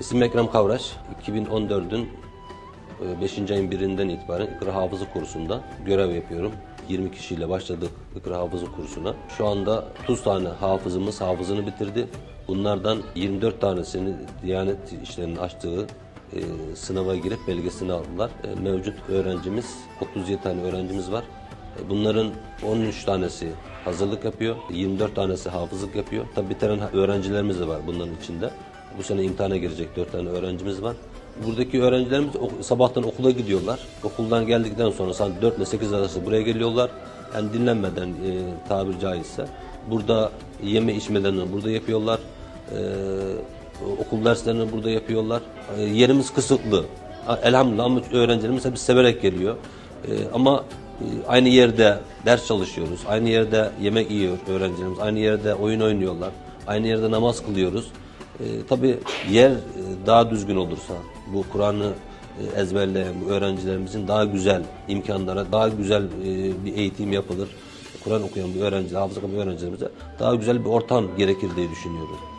İsmim Ekrem Kavraş. 2014'ün 5. ayın birinden itibaren İkra Hafızı kursunda görev yapıyorum. 20 kişiyle başladık İkra Hafızı kursuna. Şu anda 30 tane hafızımız hafızını bitirdi. Bunlardan 24 tanesini Diyanet İşleri'nin açtığı e, sınava girip belgesini aldılar. E, mevcut öğrencimiz 37 tane öğrencimiz var. E, Bunların 13 tanesi hazırlık yapıyor, 24 tanesi hafızlık yapıyor. Tabi bitiren öğrencilerimiz de var bunların içinde. Bu sene imtihana girecek 4 tane öğrencimiz var. Buradaki öğrencilerimiz sabahtan okula gidiyorlar. Okuldan geldikten sonra saat 4 ile 8 arası buraya geliyorlar. Yani dinlenmeden e, tabir caizse. Burada yeme içmelerini burada yapıyorlar. E, okul derslerini burada yapıyorlar. E, yerimiz kısıtlı. Ha, Elhamdülillah ama öğrencilerimiz hep severek geliyor. E, ama e, aynı yerde ders çalışıyoruz. Aynı yerde yemek yiyor öğrencilerimiz. Aynı yerde oyun oynuyorlar. Aynı yerde namaz kılıyoruz. E, tabii yer e, daha düzgün olursa bu Kur'an'ı e, ezberleyen bu öğrencilerimizin daha güzel imkanlara, daha güzel e, bir eğitim yapılır. Kur'an okuyan bir öğrenci, hafıza kalan bir öğrencilerimize daha güzel bir ortam gerekir diye düşünüyorum.